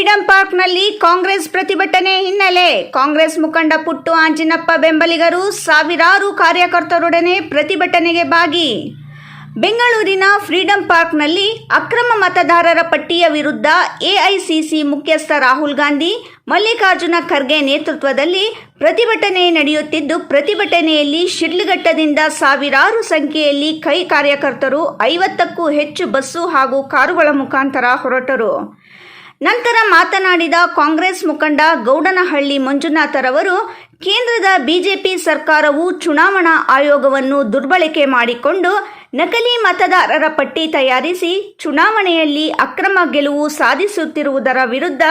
Freedom ಪಾರ್ಕ್ನಲ್ಲಿ ಕಾಂಗ್ರೆಸ್ ಪ್ರತಿಭಟನೆ ಹಿನ್ನೆಲೆ. ಕಾಂಗ್ರೆಸ್ ಮುಖಂಡ ಪುಟ್ಟು ಆಂಜಿನಪ್ಪ ಬೆಂಬಲಿಗರು ಸಾವಿರಾರು ಕಾರ್ಯಕರ್ತರೊಡನೆ ಪ್ರತಿಭಟನೆಗೆ ಭಾಗಿ. ಬೆಂಗಳೂರಿನ ಫ್ರೀಡಂ ಪಾರ್ಕ್ನಲ್ಲಿ ಅಕ್ರಮ ಮತದಾರರ ಪಟ್ಟಿಯ ವಿರುದ್ಧ ಎಐಸಿಸಿ ಮುಖ್ಯಸ್ಥ ರಾಹುಲ್ ಗಾಂಧಿ, ಮಲ್ಲಿಕಾರ್ಜುನ ಖರ್ಗೆ ನೇತೃತ್ವದಲ್ಲಿ ಪ್ರತಿಭಟನೆ ನಡೆಯುತ್ತಿದ್ದು, ಪ್ರತಿಭಟನೆಯಲ್ಲಿ ಶಿಡ್ಲಘಟ್ಟದಿಂದ ಸಾವಿರಾರು ಸಂಖ್ಯೆಯಲ್ಲಿ ಕೈ ಕಾರ್ಯಕರ್ತರು, ಐವತ್ತಕ್ಕೂ ಹೆಚ್ಚು ಬಸ್ಸು ಹಾಗೂ ಕಾರುಗಳ ಮುಖಾಂತರ ಹೊರಟರು. ನಂತರ ಮಾತನಾಡಿದ ಕಾಂಗ್ರೆಸ್ ಮುಖಂಡ ಗೌಡನಹಳ್ಳಿ ಮಂಜುನಾಥರವರು, ಕೇಂದ್ರದ ಬಿಜೆಪಿ ಸರ್ಕಾರವು ಚುನಾವಣಾ ಆಯೋಗವನ್ನು ದುರ್ಬಳಕೆ ಮಾಡಿಕೊಂಡು ನಕಲಿ ಮತದಾರರ ಪಟ್ಟಿ ತಯಾರಿಸಿ ಚುನಾವಣೆಯಲ್ಲಿ ಅಕ್ರಮ ಗೆಲುವು ಸಾಧಿಸುತ್ತಿರುವುದರ ವಿರುದ್ಧ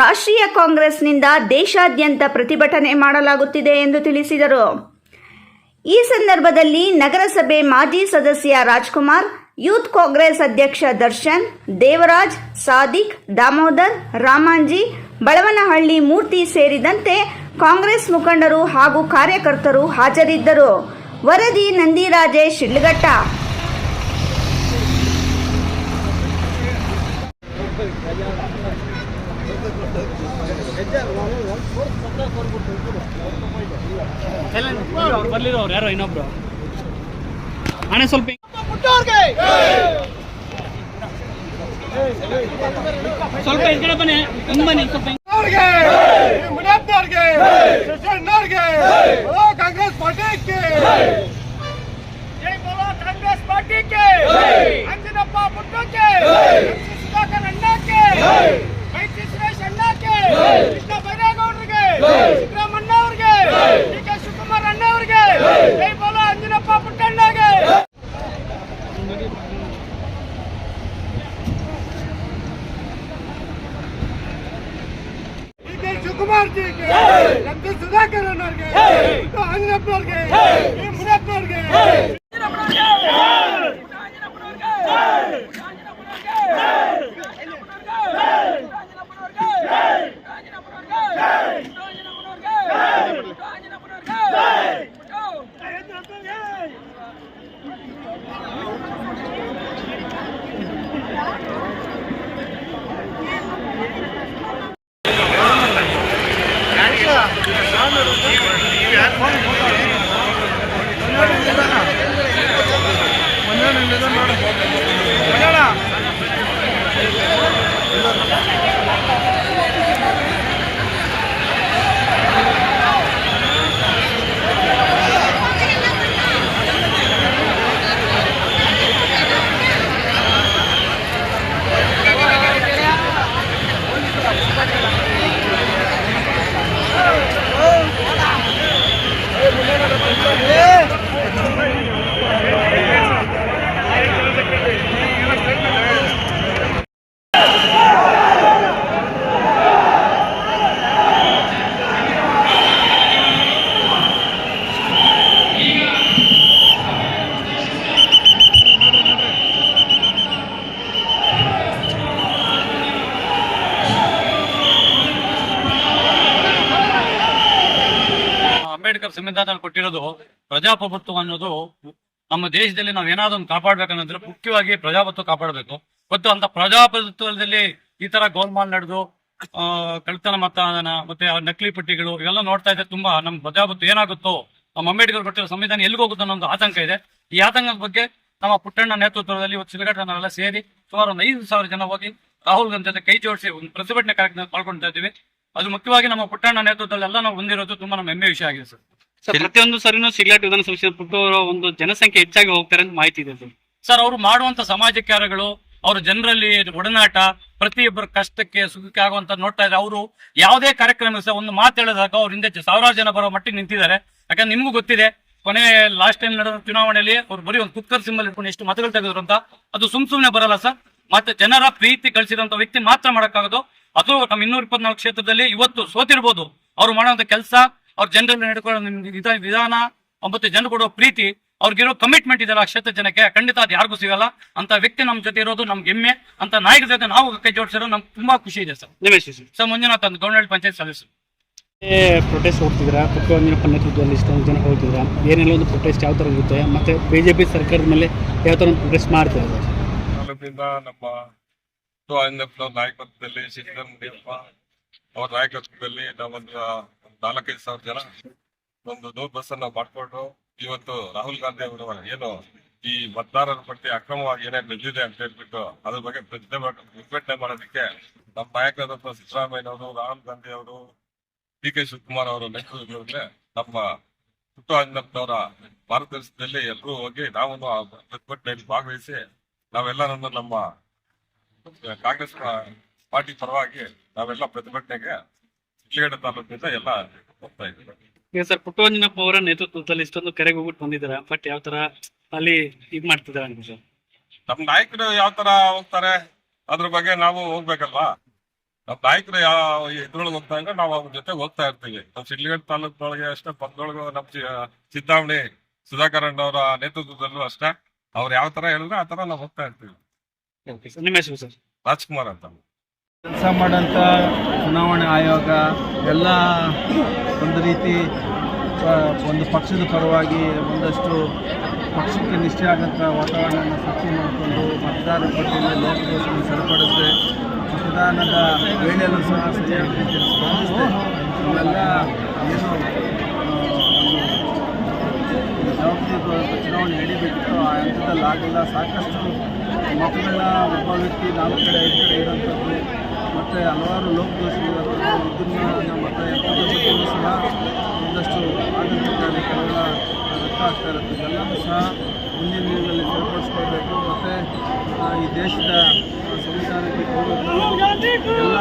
ರಾಷ್ಟ್ರೀಯ ಕಾಂಗ್ರೆಸ್ನಿಂದ ದೇಶಾದ್ಯಂತ ಪ್ರತಿಭಟನೆ ಮಾಡಲಾಗುತ್ತಿದೆ ಎಂದು ತಿಳಿಸಿದರು. ಈ ಸಂದರ್ಭದಲ್ಲಿ ನಗರಸಭೆ ಮಾಜಿ ಸದಸ್ಯ ರಾಜ್ಕುಮಾರ್ ಯೂತ್ ಕಾಂಗ್ರೆಸ್ ಅಧ್ಯಕ್ಷ ದರ್ಶನ್, ದೇವರಾಜ್, ಸಾದಿಕ್, ದಾಮೋದರ್, ರಾಮಾಂಜಿ, ಬಳವನಹಳ್ಳಿ ಮೂರ್ತಿ ಸೇರಿದಂತೆ ಕಾಂಗ್ರೆಸ್ ಮುಖಂಡರು ಹಾಗೂ ಕಾರ್ಯಕರ್ತರು ಹಾಜರಿದ್ದರು. ವರದಿ ನಂದಿರಾಜೇಶ್, ಶಿಡ್ಲಘಟ್ಟ. ಬರ್ಲಿರೋ ಸ್ವಲ್ಪ ಹಿಂಗ್- ಸ್ವಲ್ಪ ಈ ಕಡೆ ಬನ್ನಿ ಹಿಂಗ್ ಬನ್ನಿ ಸ್ವಲ್ಪ ಅವ್ರಿಗೆ ಮುನಿಯಪ್ಪನವ್ರಿಗೆ ಶಶಣ್ಣವ್ರಿಗೆ ಕಾಂಗ್ರೆಸ್ ಪಾರ್ಟಿಗೆ. ಜೈ ಬೋಲೋ ಕಾಂಗ್ರೆಸ್ ಪಾರ್ಟಿಗೆ. ಅಂಜನಪ್ಪ ಪುಟ್ಟಕ್ಕೆ. ಸುಧಾಕರ್ ಅಣ್ಣಕ್ಕೆ. ಮೈತ್ರಿ ಸುರೇಶ್ ಅಣ್ಣಕ್ಕೆ. ಕೃಷ್ಣ ಬೈರೇಗೌಡರಿಗೆ ಸಿದ್ದರಾಮಣ್ಣ ಅವ್ರಿಗೆ ಡಿ ಕೆ ಶಿವಕುಮಾರ್ ಅಣ್ಣ ಅವ್ರಿಗೆ ಜೈ ಬೋಲೋ ಅಂಜನಪ್ಪ ಪುಟ್ಟಣ್ಣಗೆ ಡಿ ಕೆ ಶಿವಕುಮಾರ್ ಜಿಗೆ ನಮ್ದು ಸುಧಾಕರ್ ಅನ್ನೋರ್ಗೆ ಅಂಜನಪ್ಪನವ್ರಿಗೆ ಮುನಿಯಪ್ಪನವ್ರಿಗೆ. ಅಂಬೇಡ್ಕರ್ ಸಂವಿಧಾನ ಕೊಟ್ಟಿರೋದು ಪ್ರಜಾಪ್ರಭುತ್ವ ಅನ್ನೋದು ನಮ್ಮ ದೇಶದಲ್ಲಿ ನಾವು ಏನಾದ್ರು ಒಂದು ಕಾಪಾಡ್ಬೇಕನ್ನೋದ್ರೆ ಮುಖ್ಯವಾಗಿ ಪ್ರಜಾಪ್ರಭುತ್ವ ಕಾಪಾಡಬೇಕು. ಮತ್ತು ಅಂತ ಪ್ರಜಾಪ್ರಭುತ್ವದಲ್ಲಿ ಈ ತರ ಗೋಲ್ಮಾಲ್ ನಡೆದು ಕಳ್ತನ ಮತದಾನ, ಮತ್ತೆ ನಕಲಿ ಪಟ್ಟಿಗಳು ಇವೆಲ್ಲ ನೋಡ್ತಾ ಇದ್ರೆ ತುಂಬಾ ನಮ್ಮ ಪ್ರಜಾಪ್ರಭುತ್ವ ಏನಾಗುತ್ತೋ, ನಮ್ಮ ಅಂಬೇಡ್ಕರ್ ಕೊಟ್ಟಿರೋ ಸಂವಿಧಾನ ಎಲ್ಲಿಗೆ ಹೋಗುತ್ತೋ ಅನ್ನೋ ಒಂದು ಆತಂಕ ಇದೆ. ಈ ಆತಂಕದ ಬಗ್ಗೆ ನಮ್ಮ ಪುಟ್ಟಣ್ಣ ನೇತೃತ್ವದಲ್ಲಿ ಇವತ್ತು ಸಿಲಘಟ್ಟನೆಲ್ಲ ಸೇರಿ ಸುಮಾರು ಒಂದು ಐದು ಸಾವಿರ ಜನ ಹೋಗಿ ರಾಹುಲ್ ಗಾಂಧಿ ಜೊತೆ ಕೈ ಜೋಡಿಸಿ ಒಂದು ಪ್ರತಿಭಟನೆ ಕಾರ್ಯಕ್ರಮ ಪಾಲ್ಗೊಳ್ತಾ ಇದ್ದೀವಿ ಅದು ಮುಖ್ಯವಾಗಿ ನಮ್ಮ ಪುಟ್ಟಣ್ಣ ನೇತೃತ್ವದಲ್ಲಿ ಎಲ್ಲ ನಾವು ಹೊಂದಿರೋದು ತುಂಬಾ ನಮ್ಮ ಹೆಮ್ಮೆ ವಿಷಯ ಆಗಿದೆ ಸರ್. ಸರ್ ಪ್ರತಿಯೊಂದು ಸರಿನೂ ಸಿಗ್ಲೆಟ್ ವಿಧಾನಸಭೆ ಪುಟ್ಟವರ ಒಂದು ಜನಸಂಖ್ಯೆ ಹೆಚ್ಚಾಗಿ ಹೋಗ್ತಾರೆ ಅಂತ ಮಾಹಿತಿ ಇದೆ ಸರ್. ಸರ್ ಅವರು ಮಾಡುವಂತ ಸಮಾಜ ಕಾರ್ಯಗಳು ಅವ್ರ ಜನರಲ್ಲಿ ಒಡನಾಟ ಪ್ರತಿಯೊಬ್ಬರ ಕಷ್ಟಕ್ಕೆ ಸುಖಕ್ಕೆ ಆಗುವಂತ ನೋಡ್ತಾ ಇದ್ದಾರೆ ಅವರು ಯಾವುದೇ ಕಾರ್ಯಕ್ರಮ ಸಹ ಒಂದು ಮಾತು ಹೇಳಿದಾಗ ಅವ್ರ ಹಿಂದೆ ಸಾವಿರಾರು ಜನ ಬರೋ ಮಟ್ಟಿಗೆ ನಿಂತಿದ್ದಾರೆ. ಯಾಕಂದ್ರೆ ನಿಮ್ಗೂ ಗೊತ್ತಿದೆ ಕೊನೆ ಲಾಸ್ಟ್ ಟೈಮ್ ನಡೆದ ಚುನಾವಣೆಯಲ್ಲಿ ಅವ್ರು ಬರೀ ಒಂದು ಕುಕ್ಕರ್ ಸಿಂಬಲ್ ಇಟ್ಕೊಂಡು ಎಷ್ಟು ಮತಗಳು ತೆಗೆದ್ರು ಅಂತ. ಅದು ಸುಮ್ ಸುಮ್ನೆ ಬರಲ್ಲ ಸರ್. ಮತ್ತೆ ಜನರ ಪ್ರೀತಿ ಕಳಿಸಿದಂತ ವ್ಯಕ್ತಿ ಮಾತ್ರ ಮಾಡಕ್ಕಾಗೋದು. ಅದು ನಮ್ಮ ಇನ್ನೂರ ಇಪ್ಪತ್ನಾಲ್ಕು ಕ್ಷೇತ್ರದಲ್ಲಿ ಇವತ್ತು ಸೋತಿರ್ಬೋದು. ಅವ್ರು ಮಾಡುವಂತ ಕೆಲಸ ಅವ್ರ ಜನರಲ್ಲಿ ನಡ್ಕೊಳ್ಳೋ ವಿಧ- ವಿಧಾನ ಮತ್ತೆ ಜನರು ಕೊಡೋ ಪ್ರೀತಿ ಅವ್ರಿಗಿರೋ ಕಮಿಟ್ಮೆಂಟ್ ಇದೆಯಲ್ಲ ಆ ಕ್ಷೇತ್ರ ಜನಕ್ಕೆ ಖಂಡಿತ ಅದು ಯಾರಿಗೂ ಸಿಗಲ್ಲ. ಅಂತ ವ್ಯಕ್ತಿ ನಮ್ಮ ಜೊತೆ ಇರೋದು ನಮ್ಗೆ ಹೆಮ್ಮೆ. ಅಂತ ನಾಯಕರ ಜೊತೆ ನಾವು ಕೈ ಜೋಡಿಸಿರೋ ನಮ್ಗೆ ತುಂಬಾ ಖುಷಿ ಇದೆ ಸರ್. ನಿಮ್ಮ ಹೆಸರು ಸರ್? ಮಂಜುನಾಥ್ ಅಂತ ಗೌರ್ಮೆಂಟ್ ಪಂಚಾಯತ್ ಸದಸ್ಯರು. ಪ್ರೊಟೆಸ್ಟ್ ಹೋಗ್ತಿದ್ರ ಪುಟ್ಟವಂಜನಪ್ಪ ನೇತೃತ್ವದಲ್ಲಿ ಇಷ್ಟೊಂದು ಜನ ಹೋಗ್ತಿದ್ರ ಏನೆಲ್ಲ ಒಂದು ಪ್ರೊಟೆಸ್ಟ್ ಯಾವ ಥರ ಇರುತ್ತೆ? ಮತ್ತೆ ಬಿಜೆಪಿ ಜೆ ಪಿ ಸರ್ಕಾರದ ಮೇಲೆ ಯಾವ ಥರ ಒಂದು ಪ್ರೊಟೆಸ್ಟ್ ಮಾಡ್ತಾರೆ ಸರ್ ಅಂಜಪ್ಪನವ್ರ ನಾಯಕತ್ವದಲ್ಲಿ ಸಿದ್ದರಾಮ ಅವ್ರ ನಾಯಕತ್ವದಲ್ಲಿ ನಾವೊಂದು ನಾಲ್ಕೈದು ಸಾವಿರ ಜನ ಒಂದು ದೂರ್ ಬಸ್ ಅನ್ನ ಮಾಡ್ಕೊಂಡು ಇವತ್ತು ರಾಹುಲ್ ಗಾಂಧಿ ಅವರು ಏನು ಈ ಮತದಾರರ ಪಟ್ಟಿ ಅಕ್ರಮವಾಗಿ ಏನೇ ನಡೆದಿದೆ ಅಂತ ಹೇಳ್ಬಿಟ್ಟು ಅದ್ರ ಬಗ್ಗೆ ಪ್ರತಿಭಟನೆ ಪ್ರತಿಭಟನೆ ಮಾಡೋದಕ್ಕೆ ನಮ್ಮ ನಾಯಕರಾದಂತಹ ಸಿದ್ದರಾಮಯ್ಯನವರು, ರಾಹುಲ್ ಗಾಂಧಿ ಅವರು ಡಿ ಕೆ ಶಿವಕುಮಾರ್ ಅವರು ನೇತೃತ್ವದಲ್ಲಿ ನಮ್ಮ ಪುಟ್ಟು ಭಾರತ ದೇಶದಲ್ಲಿ ಎಲ್ಲರೂ ಹೋಗಿ ನಾವು ಪ್ರತಿಭಟನೆಯಲ್ಲಿ ಭಾಗವಹಿಸಿ ನಾವೆಲ್ಲರನ್ನು ನಮ್ಮ ಕಾಂಗ್ರೆಸ್ ಪಾರ್ಟಿ ಪರವಾಗಿ ನಾವೆಲ್ಲ ಪ್ರತಿಭಟನೆಗೆ ಶಿಡ್ಲಘಟ್ಟ ತಾಲೂಕಿನಿಂದ ಎಲ್ಲ ಹೋಗ್ತಾ ಇದ್ದೀವಿ. ಸರ್ ಪುಟ್ಟುವಂಜನಪ್ಪ ಅವರ ನೇತೃತ್ವದಲ್ಲಿ ಇಷ್ಟೊಂದು ಕರೆಗೆ ಹೋಗ್ಬಿಟ್ಟು ಬಂದಿದ್ದಾರೆ. ಬಟ್ ಯಾವ ತರ ಅಲ್ಲಿ ಇದ್ ಮಾಡ್ತಿದ್ದಾರೆ ಅಂತ ಸರ್? ನಮ್ಮ ನಾಯಕರು ಯಾವ ತರ ಹೋಗ್ತಾರೆ? ಅದ್ರ ಬಗ್ಗೆ ನಾವು ಹೋಗ್ಬೇಕಲ್ವಾ? ನಮ್ಮ ನಾಯಕರು ಯಾವ ಇದ್ರೊಳಗೆ ಹೋಗ್ತಾ ಇದ್ರೆ ನಾವು ಅವ್ರ ಜೊತೆ ಹೋಗ್ತಾ ಇರ್ತೀವಿ. ನಮ್ಮ ಶಿಡ್ಲಘಟ್ಟ ತಾಲೂಕಿನೊಳಗೆ ಅಷ್ಟೇ ಪಕ್ಕದೊಳಗೆ ನಮ್ಮ ಚಿಂತಾಮಣಿ ಸುಧಾಕರ್ ಅವರ ನೇತೃತ್ವದಲ್ಲೂ ಅಷ್ಟೇ. ಅವ್ರು ಯಾವ ತರ ಹೇಳಿದ್ರೆ ಆ ತರ ನಾವು ಹೋಗ್ತಾ ಇರ್ತೀವಿ. ಓಕೆ ಸರ್ ನಿಮ್ಮ ಹೆಸರು ಸರ್? ರಾಜ್ಕುಮಾರ್ ಅಂತ. ಕೆಲಸ ಮಾಡೋಂಥ ಚುನಾವಣೆ ಆಯೋಗ ಎಲ್ಲ ಒಂದು ರೀತಿ ಒಂದು ಪಕ್ಷದ ಪರವಾಗಿ ಒಂದಷ್ಟು ಪಕ್ಷಕ್ಕೆ ನಿಷ್ಠೆ ಆಗೋಂಥ ವಾತಾವರಣವನ್ನು ಸೃಷ್ಟಿ ಮಾಡಿಕೊಂಡು ಮತದಾರರ ಪಟ್ಟಿಯಲ್ಲಿ ಲೋಕದೋಷವನ್ನು ಸರಿಪಡಿಸಿದೆ ಮತದಾನದ ವೇಳೆಯಲ್ಲೂ ಸಹ ಸರಿಯಾದ ರೀತಿಯಲ್ಲಿ ಸ್ಪಂದಿಸದೆ. ಇವೆಲ್ಲ ಏನು ಜವಾಬ್ದಾರಿ ಚುನಾವಣೆ ನಡೀಬೇಕಿತ್ತು ಆ ಹಂತದಲ್ಲಿ ಆಗಲ್ಲ ಸಾಕಷ್ಟು ಮಕ್ಕಳನ್ನ ಒಬ್ಬ ವ್ಯಕ್ತಿ ನಾಲ್ಕು ಕಡೆ, ಐದು ಕಡೆ ಇರೋಂಥದ್ದು ಮತ್ತು ಹಲವಾರು ಲೋಪದೋಷಗಳು ಇದನ್ನ ಮತ್ತು ಯಂತ್ರದಲ್ಲೂ ಸಹ ಒಂದಷ್ಟು ಆಡಳಿತ ಕಾರ್ಯಕ್ರಮಗಳ ರಕ್ತ ಆಗ್ತಾ ಇರುತ್ತೆ. ಇದೆಲ್ಲವೂ ಸಹ ಮುಂದಿನ ದಿನಗಳಲ್ಲಿ ಸರಿಪಡಿಸ್ಕೊಳ್ಬೇಕು. ಮತ್ತು ಈ ದೇಶದ ಸಂವಿಧಾನಕ್ಕೆ ಪೂರಕ ಎಲ್ಲ